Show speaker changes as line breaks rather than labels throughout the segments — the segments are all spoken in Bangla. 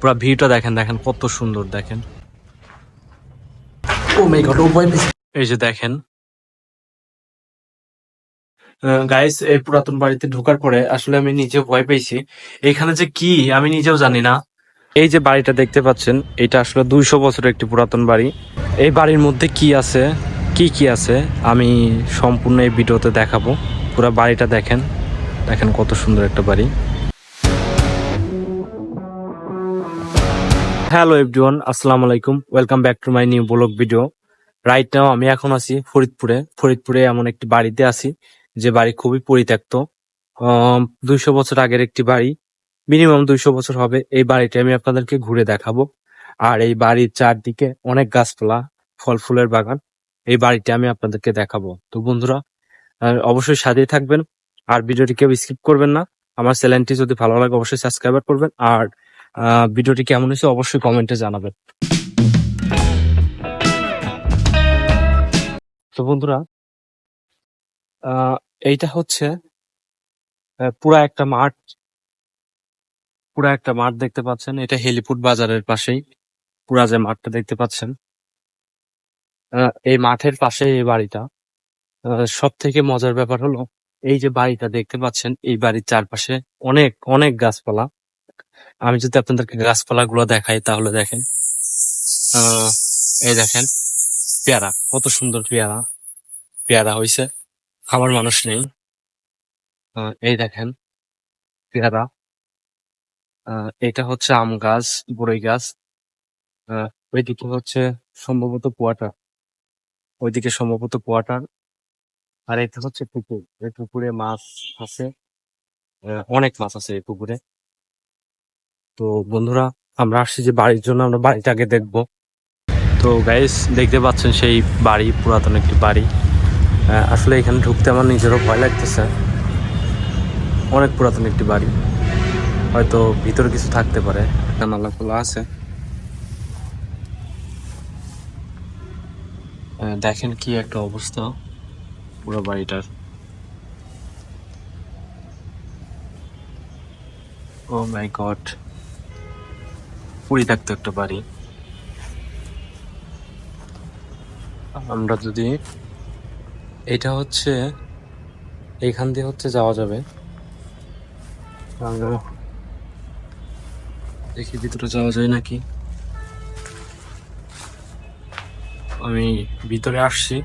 পুরো ভিউটা দেখেন দেখেন কত সুন্দর দেখেন। ও মাই গড ও এই যে দেখেন। গাইস এই পুরাতন বাড়িতে ঢোকার পরে আসলে আমি নিজে ভয় পেয়েছি। এখানে যে কি আমি নিজেও জানি না। এই যে বাড়িটা দেখতে পাচ্ছেন এটা আসলে দুইশো বছরের একটি পুরাতন বাড়ি। এই বাড়ির মধ্যে কি আছে কি কি আছে আমি সম্পূর্ণ এই ভিডিওতে দেখাবো। পুরো বাড়িটা দেখেন দেখেন কত সুন্দর একটা বাড়ি। হ্যালো এভরিওয়ান আসসালামু আলাইকুম welcome back to my new vlog video right now আমি এখন আছি ফরিদপুরে। ফরিদপুরে এমন একটি বাড়িতে আছি, যে বাড়ি খুবই পরিত্যক্ত। দুইশো বছর আগের একটি বাড়ি। মিনিমাম দুইশো বছর হবে। এই বাড়িটি আমি আপনাদেরকে ঘুরে দেখাবো। আর এই বাড়ির চারদিকে অনেক গাছপালা, ফল ফুলের বাগান। এই বাড়িটি আমি আপনাদেরকে দেখাবো। তো বন্ধুরা অবশ্যই সাথেই থাকবেন। আর ভিডিওটি কেউ স্কিপ করবেন না। আমার চ্যানেলটি যদি ভালো লাগে, অবশ্যই সাবস্ক্রাইব করবেন। আর ভিডিওটি কেমন হয়েছে অবশ্যই কমেন্টে জানাবেন। তো বন্ধুরা এইটা হচ্ছে পুরা একটা মাঠ। পুরা একটা মাঠ দেখতে পাচ্ছেন। এটা হেলিপুট বাজারের পাশেই পুরা যে মাঠটা দেখতে পাচ্ছেন। এই মাঠের পাশে এই বাড়িটা। সব থেকে মজার ব্যাপার হলো, এই যে বাড়িটা দেখতে পাচ্ছেন, এই বাড়ির চারপাশে অনেক অনেক গাছপালা। আমি যদি আপনাদেরকে গাছপালা গুলো দেখাই তাহলে দেখেন এই দেখেন, পেয়ারা, কত সুন্দর পেয়ারা পেয়ারা হয়েছে খাবার মানুষ নেই। এই দেখেন, পেয়ারা এটা হচ্ছে আম গাছ, বড়ই গাছ ওইদিকে হচ্ছে সম্ভবত কোয়াটার ওইদিকে সম্ভবত কোয়াটার, আর এটা হচ্ছে পুকুর, এই পুকুরে মাছ আছে অনেক মাছ আছে এই পুকুরে। তো বন্ধুরা, আমরা আসছি যে বাড়ির জন্য, আমরা বাড়িটাকে দেখব। তো গাইস দেখতে পাচ্ছেন সেই বাড়ি, পুরাতন একটি বাড়ি। আসলে এখানে ঢুকতে আমার নিজেরও ভয় লাগতেছে। অনেক পুরাতন একটি বাড়ি। হয়তো ভিতরে কিছু থাকতে পারে। জানালা খোলা আছে দেখেন কি একটা অবস্থা, পুরো বাড়িটার। ও মাই গড পরিত্যক্ত একটা বাড়ি। আমরা যদি এটা হচ্ছে, এখান দিয়ে হচ্ছে যাওয়া যাবে। দেখি ভিতরে যাওয়া যায় নাকি। আমি ভিতরে আসছি।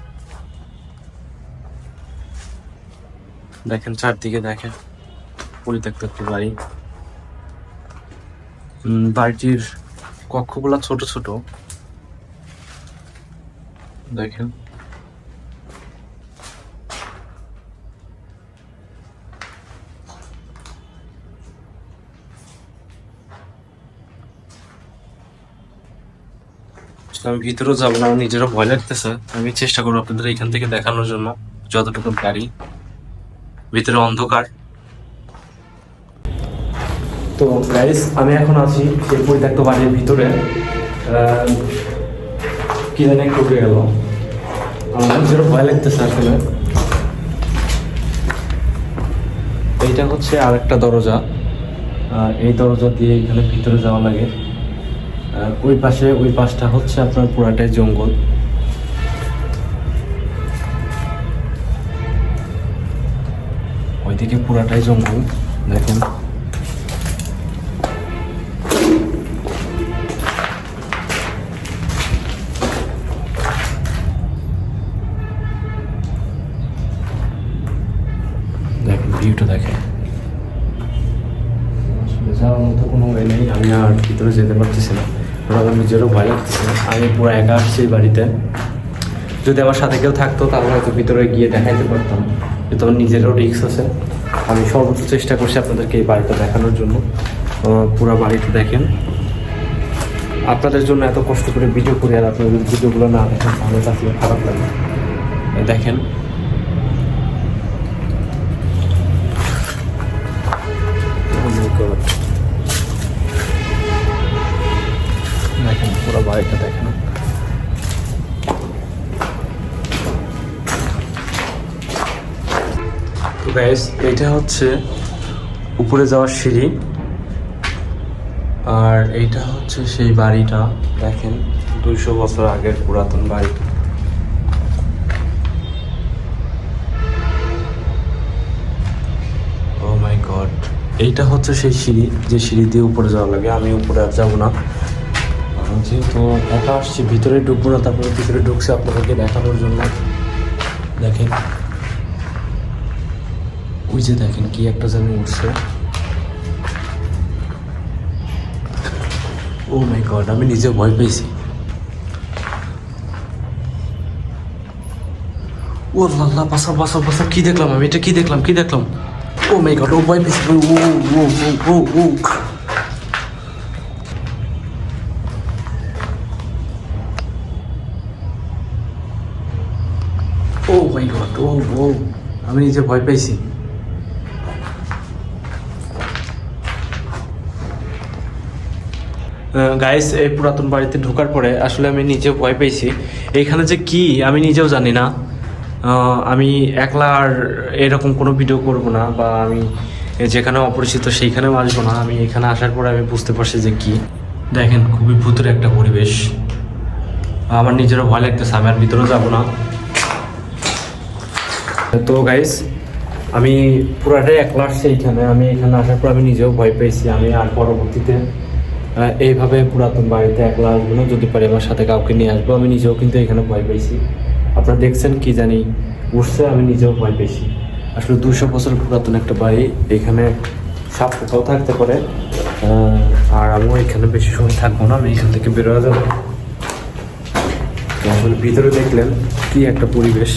দেখেন চারদিকে দেখেন পরিত্যক্ত একটি বাড়ি। বাড়িটির কক্ষগুলা ছোট ছোট। দেখেন। আমি ভিতরেও যাব না, আমার নিজেরও ভয় লাগতেছে। আমি চেষ্টা করব আপনাদের এখান থেকে দেখানোর জন্য, যতটুকু পারি। ভিতরে অন্ধকার। তো গাইস আমি এখন আছি এই পরিত্যক্ত বাড়ির ভিতরে। কি জানি উঠে গেল। আমার ভয় লাগতেছে আসলে। এইটা হচ্ছে আর একটা দরজা এই দরজা দিয়ে এখানে ভিতরে যাওয়া লাগে। ওই পাশে, ওই পাশটা হচ্ছে আপনার পুরাটাই জঙ্গল। ওইদিকে পুরাটাই জঙ্গল, দেখেন। ভিতরে যেতে পারতেছি না। আমার নিজেরও ভয় লাগতেছে। আমি পুরো একা আসছি বাড়িতে। যদি আমার সাথে কেউ থাকতো, তাহলে হয়তো ভিতরে গিয়ে দেখাইতে পারতাম। কিন্তু আমার নিজেরও রিস্ক আছে। আমি সর্বোচ্চ চেষ্টা করছি আপনাদেরকে এই বাড়িটা দেখানোর জন্য। পুরো বাড়িটা দেখেন। আপনাদের জন্য এত কষ্ট করে ভিডিও করি আর আপনাদের ভিডিওগুলো না দেখেন, তাহলে আসলে খারাপ লাগে। দেখেন। Oh my God. পুরো বাড়িটা দেখেন। তো এটা হচ্ছে উপরে যাওয়ার সিঁড়ি। আর এইটা হচ্ছে সেই বাড়িটা, দেখেন, দুইশো বছর আগের পুরাতন বাড়ি। ও মাই গড এইটা হচ্ছে সেই সিঁড়ি, যে সিঁড়ি দিয়ে উপরে যাওয়া লাগে। আমি উপরে আর যাব না। যেহেতু একা আসছি, ভিতরে ঢুকবো না, তারপরে ভিতরে ঢুকছে আপনাদেরকে দেখানোর জন্য। দেখেন। ওই যে দেখেন কি একটা যেন উঠছে। ও মাই গড আমি নিজে ভয় পেয়েছি। ও লাল্লা বাসা বাসা বাসা, কি দেখলাম আমি? এটা কি দেখলাম কি দেখলাম? ও মাই গড ও ভয় পেয়েছি। ও ও ও ও ও। আমি নিজে ভয় পেয়েছি গাইস এই পুরাতন বাড়িতে ঢোকার পরে আসলে আমি নিজে ভয় পেয়েছি এইখানে যে কি, আমি নিজেও জানি না। আমি একলা আর এরকম কোনো ভিডিও করব না বা আমি যেখানে অপরিচিত সেইখানেও আসব না। আমি এখানে আসার পরে আমি বুঝতে পারছি যে কি। দেখেন, খুবই ভূতের একটা পরিবেশ। আমার নিজেরও ভয় লাগতেছে, আমি আর ভিতরেও যাব না। তো গাইস আমি পুরাটাই একলা আসছি এইখানে। আমি এখানে আসার পর আমি নিজেও ভয় পেয়েছি। আমি আর পরবর্তীতে এইভাবে পুরাতন বাড়িতে একলা আসব না। যদি পারি আমার সাথে কাউকে নিয়ে আসব। আমি নিজেও কিন্তু এখানে ভয় পেয়েছি। আপনারা দেখছেন কি জানি উঠছে, আমি নিজেও ভয় পেয়েছি। আসলে দুশো বছর পুরাতন একটা বাড়ি, এখানে সাপ পোকাও থাকতে পারে। আর আমিও এখানে বেশি সময় থাকব না। আমি এখান থেকে বেরোয়া যাব। আসলে ভিতরে দেখলেন কি একটা পরিবেশ।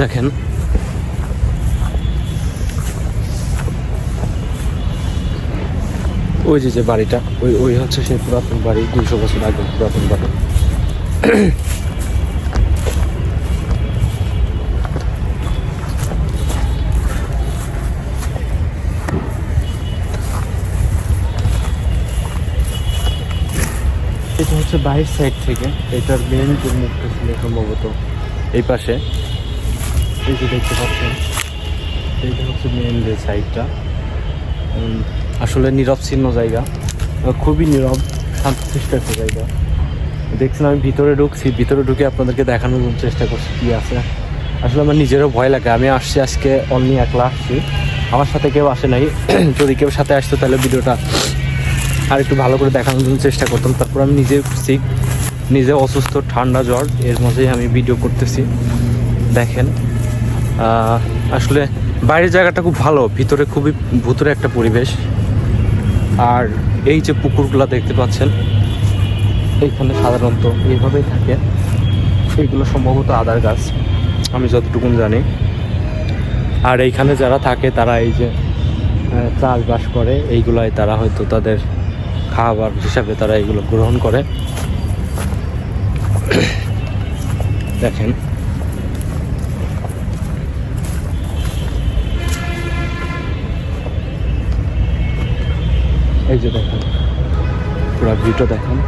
দেখেন। ওই যে যে বাড়িটা, ওই ওই হচ্ছে সেই পুরাতন বাড়ি, দুইশো বছর আগে পুরাতন বাড়ি। এটা হচ্ছে বাইরের সাইড থেকে, এটার মেন মুখটা ছিল সম্ভবত, এই পাশে। এই যে দেখতে পাচ্ছেন। এইটা হচ্ছে মেন যে সাইডটা আসলে নিরবচ্ছিন্ন জায়গা। খুবই নীরব, শান্তশিষ্ট একটা জায়গা। দেখছেন, আমি ভিতরে ঢুকছি। ভিতরে ঢুকে আপনাদেরকে দেখানোর জন্য চেষ্টা করছি কি আছে। আসলে আমার নিজেরও ভয় লাগে। আমি আসছি আজকে অনলি একলা আসছি। আমার সাথে কেউ আসে নাই। যদি কেউ সাথে আসতো, তাহলে ভিডিওটা আর একটু ভালো করে দেখানোর জন্য চেষ্টা করতাম। তারপর আমি নিজে সিক নিজে অসুস্থ, ঠান্ডা জ্বর। এর মধ্যেই আমি ভিডিও করতেছি। দেখেন। আসলে বাইরের জায়গাটা খুব ভালো, ভিতরে খুবই, ভুতুরে একটা পরিবেশ। আর এই যে পুকুরগুলো দেখতে পাচ্ছেন, এইখানে সাধারণত এইভাবেই থাকে। এইগুলো সম্ভবত আদার গাছ, আমি যতটুকুন জানি। আর এইখানে যারা থাকে, তারা এই যে চাষবাস করে, এইগুলাই তারা হয়তো তাদের খাবার হিসাবে তারা এগুলো গ্রহণ করে। দেখেন। এই যে দেখেন, পুরো ভিউটা দেখেন।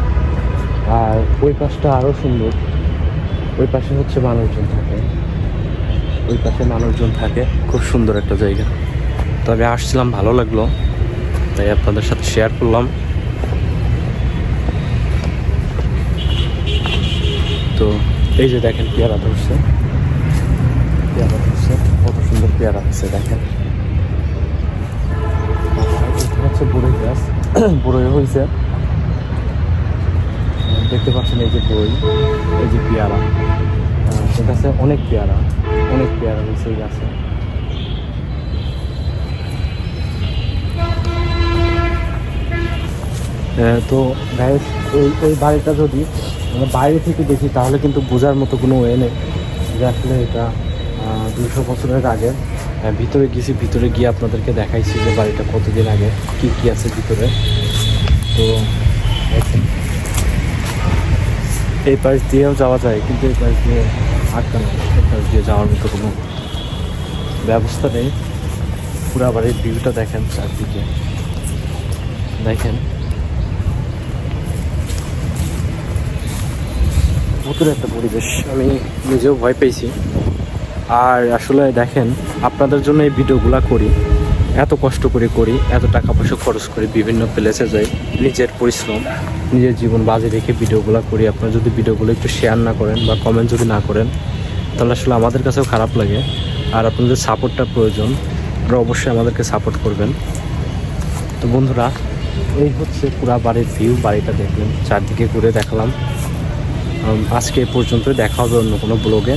আর ওই পাশটা আরও সুন্দর। ওই পাশে হচ্ছে মানুষজন থাকে। ওই পাশে মানুষজন থাকে। খুব সুন্দর একটা জায়গা। তবে আসছিলাম, ভালো লাগল। তাই আপনাদের সাথে শেয়ার করলাম। তো এই যে দেখেন, পেয়ারা ধরছে। পেয়ারা ধরছে। কত সুন্দর পেয়ারা হচ্ছে দেখেন আর এটা হচ্ছে বড়ই গাছ বড়ই হয়েছে। দেখতে পাচ্ছেন এই যে বই এই যে পেয়ারা। এই গাছে অনেক পেয়ারা অনেক পেয়ারা হয়েছে এই গাছে। তো গায়েস এই এই বাড়িটা যদি বাইরে থেকে দেখি তাহলে কিন্তু বোঝার মতো কোনো ওয়ে নেই যে আসলে এটা দুশো বছরের আগে আহ, ভিতরে গেছি, ভিতরে গিয়ে আপনাদেরকে দেখাইছি যে বাড়িটা কতদিন আগে, কি কি আছে ভিতরে। তো এই পাশ দিয়েও যাওয়া যায়, কিন্তু এই পাশ দিয়ে আটকানো এই পাশ দিয়ে যাওয়ার মতো কোনো ব্যবস্থা নেই। পুরা বাড়ির ভিউটা দেখেন চারদিকে। দেখেন। ভূতের একটা পরিবেশ, আমি নিজেও ভয় পেয়েছি। আর আসলে দেখেন, আপনাদের জন্য এই ভিডিওগুলো করি। এত কষ্ট করে করি, এত টাকা পয়সা খরচ করি বিভিন্ন প্লেসে যাই, নিজের পরিশ্রম, নিজের জীবন বাজে রেখে ভিডিওগুলো করি। আপনারা যদি ভিডিওগুলো একটু শেয়ার না করেন বা কমেন্ট যদি না করেন, তাহলে আসলে আমাদের কাছেও খারাপ লাগে। আর আপনাদের সাপোর্টটা প্রয়োজন, আপনারা অবশ্যই আমাদেরকে সাপোর্ট করবেন। তো বন্ধুরা, এই হচ্ছে পুরা বাড়ির ভিউ বাড়িটা দেখলেন, চারদিকে ঘুরে দেখালাম। আজকে পর্যন্ত দেখা হবে অন্য কোনো ব্লগে